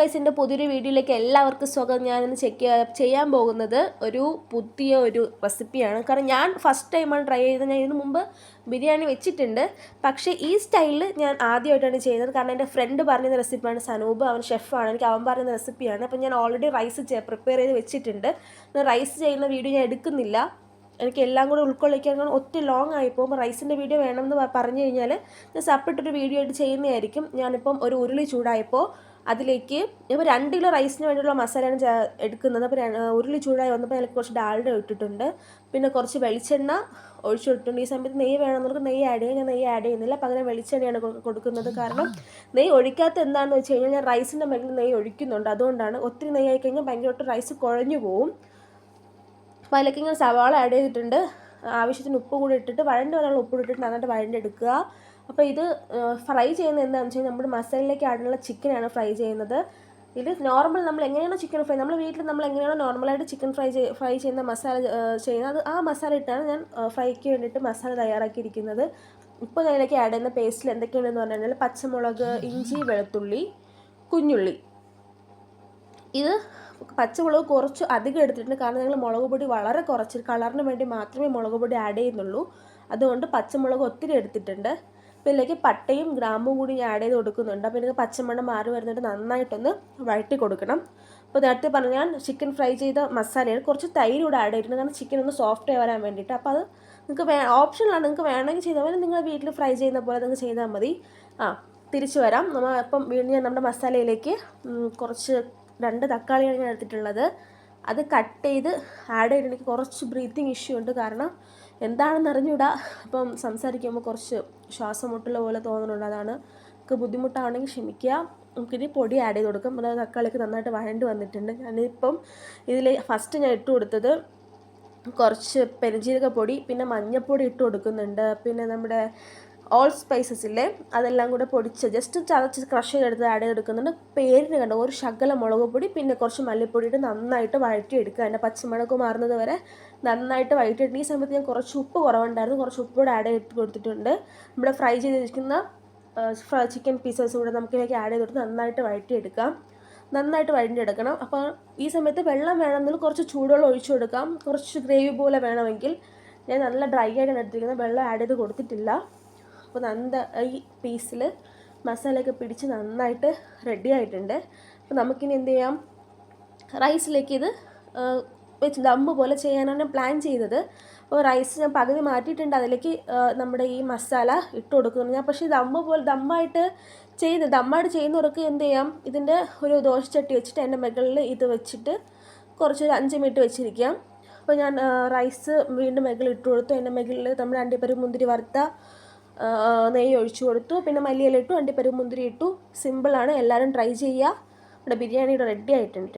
എന്റെ പുതിയൊരു വീഡിയോയിലേക്ക് എല്ലാവർക്കും സ്വാഗതം. ഞാനിന്ന് ചെക്ക് ചെയ്യാൻ പോകുന്നത് ഒരു പുതിയ ഒരു റെസിപ്പിയാണ് കാരണം ഞാൻ ഫസ്റ്റ് ടൈമാണ് ട്രൈ ചെയ്തത്. ഞാൻ ഇതിനു മുമ്പ് ബിരിയാണി വെച്ചിട്ടുണ്ട്. പക്ഷേ ഈ സ്റ്റൈലിൽ ഞാൻ ആദ്യമായിട്ടാണ് ചെയ്യുന്നത്. കാരണം എന്റെ ഫ്രണ്ട് പറഞ്ഞ റെസിപ്പിയാണ് സനൂപ് അവൻ ഷെഫാണ് എനിക്ക് അവൻ പറഞ്ഞ റെസിപ്പിയാണ് അപ്പോൾ ഞാൻ ഓൾറെഡി റൈസ് പ്രിപ്പയർ ചെയ്ത് വെച്ചിട്ടുണ്ട്. റൈസ് ചെയ്യുന്ന വീഡിയോ ഞാൻ എടുക്കുന്നില്ല. എനിക്ക് എല്ലാം കൂടെ ഉൾക്കൊള്ളിക്കാൻ ഒത്തിരി ലോങ് ആയി പോകുമ്പോൾ റൈസിന്റെ വീഡിയോ വേണമെന്ന് പറഞ്ഞു കഴിഞ്ഞാൽ ഞാൻ സപ്പറേറ്റ് ഒരു വീഡിയോ ആയിട്ട് ചെയ്യുന്നതായിരിക്കും. ഞാനിപ്പം ഒരു ഉരുളി ചൂടായപ്പോൾ അതിലേക്ക് ഇപ്പോൾ രണ്ട് കിലോ റൈസിന് വേണ്ടിയുള്ള മസാലയാണ് എടുക്കുന്നത്. അപ്പോൾ ഉരുളി ചൂടായി വന്നപ്പോൾ അതിലേക്ക് കുറച്ച് ഡാൽഡ ഇട്ടിട്ടുണ്ട്. പിന്നെ കുറച്ച് വെളിച്ചെണ്ണ ഒഴിച്ചു വിട്ടിട്ടുണ്ട് ഈ സമയത്ത് നെയ്യ് വേണമെന്നവർക്ക് നെയ്യ് ആഡ് ചെയ്യാം. ഞാൻ നെയ്യ് ആഡ് ചെയ്യുന്നില്ല. പകരം വെളിച്ചെണ്ണയാണ് കൊടുക്കുന്നത്. കാരണം നെയ്യ് ഒഴിക്കാത്ത എന്താണെന്ന് വെച്ച് കഴിഞ്ഞാൽ ഞാൻ റൈസിന്റെ മേലിൽ നെയ്യ് ഒഴിക്കുന്നുണ്ട്. അതുകൊണ്ടാണ് ഒത്തിരി നെയ്യ് ആയി കഴിഞ്ഞാൽ ഭയങ്കരമായിട്ട് റൈസ് കുഴഞ്ഞു പോവും. അപ്പോൾ അതിലേക്ക് ഞാൻ സവാള ആഡ് ചെയ്തിട്ടുണ്ട്. ആവശ്യത്തിന് ഉപ്പ് കൂടി ഇട്ടിട്ട് വഴണ്ട് വരാനുള്ള ഉപ്പ് ഇട്ടിട്ട് നന്നായിട്ട് വഴണ്ടെടുക്കുക അപ്പോൾ ഇത് ഫ്രൈ ചെയ്യുന്നത് എന്താണെന്ന് വെച്ചാൽ നമ്മുടെ മസാലയിലേക്ക് ആടുള്ള ചിക്കനാണ് ഫ്രൈ ചെയ്യുന്നത്. ഇത് നോർമൽ നമ്മൾ എങ്ങനെയാണോ ചിക്കൻ ഫ്രൈ നമ്മൾ വീട്ടിൽ നമ്മൾ എങ്ങനെയാണോ നോർമലായിട്ട് ചിക്കൻ ഫ്രൈ ഫ്രൈ ചെയ്യുന്ന മസാല ചെയ്യുന്നത് അത് ആ മസാല ഇട്ടാണ് ഞാൻ ഫ്രൈക്ക് വേണ്ടിയിട്ട് മസാല തയ്യാറാക്കിയിരിക്കുന്നത്. ഇപ്പോൾ അതിലേക്ക് ആഡ് ചെയ്യുന്ന പേസ്റ്റിൽ എന്തൊക്കെയാണെന്ന് പറഞ്ഞു കഴിഞ്ഞാൽ പച്ചമുളക് ഇഞ്ചി വെളുത്തുള്ളി കുഞ്ഞുള്ളി. ഇത് പച്ചമുളക് കുറച്ച് അധികം എടുത്തിട്ടുണ്ട്. കാരണം ഞങ്ങൾ മുളക് പൊടി വളരെ കുറച്ച് കളറിന് വേണ്ടി മാത്രമേ മുളക് പൊടി ആഡ് ചെയ്യുന്നുള്ളൂ. അതുകൊണ്ട് പച്ചമുളക് ഒത്തിരി എടുത്തിട്ടുണ്ട്. അപ്പോൾ ഇതിലേക്ക് പട്ടയും ഗ്രാമ്പും കൂടി ഞാൻ ആഡ് ചെയ്ത് കൊടുക്കുന്നുണ്ട്. അപ്പോൾ ഇതിന് പച്ചമണം മാറി വരുന്നിട്ട് നന്നായിട്ടൊന്ന് വഴറ്റി കൊടുക്കണം. അപ്പോൾ നേരത്തെ ഞാൻ ചിക്കൻ ഫ്രൈ ചെയ്ത മസാലയാണ്. കുറച്ച് തൈര് കൂടെ ആഡ് ചെയ്തിട്ടുണ്ട്. കാരണം ചിക്കൻ ഒന്ന് സോഫ്റ്റ് ആയി വരാൻ വേണ്ടിയിട്ട്. അപ്പോൾ അത് നിങ്ങൾക്ക് വേ ഓപ്ഷനിലാണ് നിങ്ങൾക്ക് വേണമെങ്കിൽ ചെയ്താൽ മതി. നിങ്ങൾ വീട്ടിൽ ഫ്രൈ ചെയ്യുന്ന പോലെ നിങ്ങൾക്ക് ചെയ്താൽ മതി. ആ തിരിച്ചു വരാം. നമ്മൾ ഇപ്പം വീണ്ടും ഞാൻ നമ്മുടെ മസാലയിലേക്ക് കുറച്ച് രണ്ട് തക്കാളിയാണ് ഞാൻ എടുത്തിട്ടുള്ളത്. അത് കട്ട് ചെയ്ത് ആഡ് ചെയ്തിട്ട് എനിക്ക് കുറച്ച് ബ്രീത്തിങ് ഇഷ്യൂ ഉണ്ട്. കാരണം എന്താണെന്ന് അറിഞ്ഞൂടാ. അപ്പം സംസാരിക്കുമ്പോൾ കുറച്ച് ശ്വാസം മുട്ടുള്ള പോലെ തോന്നുന്നുണ്ട്. അതാണ് നമുക്ക് ബുദ്ധിമുട്ടാണെങ്കിൽ ക്ഷമിക്കുക. നമുക്കിനി പൊടി ആഡ് ചെയ്ത് കൊടുക്കാം. അതായത് തക്കാളിക്ക് നന്നായിട്ട് വഴണ്ട് വന്നിട്ടുണ്ട്. ഞാനിപ്പം ഇതിൽ ഫസ്റ്റ് ഞാൻ ഇട്ട് കൊടുത്തത് കുറച്ച് പെരുജീരക പൊടി പിന്നെ മഞ്ഞൾപ്പൊടി ഇട്ട് കൊടുക്കുന്നുണ്ട്. പിന്നെ നമ്മുടെ ഓൾ സ്പൈസസ് ഇല്ലേ? അതെല്ലാം കൂടെ പൊടിച്ച് ജസ്റ്റ് ചതച്ച് ക്രഷ് ചെയ്തെടുത്ത് ആഡ് ചെയ്തെടുക്കുന്നുണ്ട്. പേരിന് കണ്ടോ? ഒരു ശകല മുളക് പൊടി പിന്നെ കുറച്ച് മല്ലിപ്പൊടി ഇട്ട് നന്നായിട്ട് വഴറ്റിയെടുക്കുക. അതിന്റെ പച്ചമുളക് മാറുന്നത് വരെ നന്നായിട്ട് വഴറ്റിയിട്ട് ഈ സമയത്ത് ഞാൻ കുറച്ച് ഉപ്പ് കുറവുണ്ടായിരുന്നു. കുറച്ച് ഉപ്പ് കൂടെ ആഡ് ചെയ്ത് കൊടുത്തിട്ടുണ്ട്. നമ്മുടെ ഫ്രൈ ചെയ്തിരിക്കുന്ന ചിക്കൻ പീസസ് കൂടെ നമുക്കിതിലേക്ക് ആഡ് ചെയ്ത് കൊടുത്ത് നന്നായിട്ട് വഴറ്റിയെടുക്കാം. നന്നായിട്ട് വഴറ്റിയെടുക്കണം. അപ്പോൾ ഈ സമയത്ത് വെള്ളം വേണമെങ്കിൽ കുറച്ച് ചൂടുവെള്ളം ഒഴിച്ചു കൊടുക്കാം. കുറച്ച് ഗ്രേവി പോലെ വേണമെങ്കിൽ. ഞാൻ നല്ല ഡ്രൈ ആയിട്ടാണ് എടുത്തിരിക്കുന്നത്. വെള്ളം ആഡ് ചെയ്ത് കൊടുത്തിട്ടില്ല. അപ്പോൾ നന്ന ഈ പീസിൽ മസാലയൊക്കെ പിടിച്ച് നന്നായിട്ട് റെഡി ആയിട്ടുണ്ട്. അപ്പോൾ നമുക്കിനി എന്ത് ചെയ്യാം? റൈസിലേക്ക് ഇത് വെച്ച് ദമ്മ് പോലെ ചെയ്യാനാണ് പ്ലാൻ ചെയ്തത്. അപ്പോൾ റൈസ് ഞാൻ പകുതി മാറ്റിയിട്ടുണ്ട്. അതിലേക്ക് നമ്മുടെ ഈ മസാല ഇട്ട് കൊടുക്കുന്നു ഞാൻ പക്ഷേ ദമ്മ് പോലെ ദമ്മായിട്ട് ചെയ്ത് ദമ്മായിട്ട് ചെയ്യുന്നവർക്ക് എന്ത് ചെയ്യാം? ഇതിന്റെ ഒരു ദോശച്ചട്ടി വെച്ചിട്ട് എന്റെ മുകളിൽ ഇത് വെച്ചിട്ട് കുറച്ചൊരു അഞ്ച് മിനിറ്റ് വെച്ചിരിക്കാം. അപ്പോൾ ഞാൻ റൈസ് വീണ്ടും മുകളിൽ ഇട്ട് കൊടുത്തു. എന്റെ മുകളിൽ നമ്മൾ അണ്ടിപ്പരി മുന്തിരി വറുത്ത നെയ്യ് ഒഴിച്ചു കൊടുത്തു. പിന്നെ മല്ലിയില ഇട്ടു മുന്തിരി ഇട്ടു. സിമ്പിളാണ് എല്ലാവരും ട്രൈ ചെയ്യുക. ഇവിടെ ബിരിയാണി റെഡി ആയിട്ടുണ്ട്.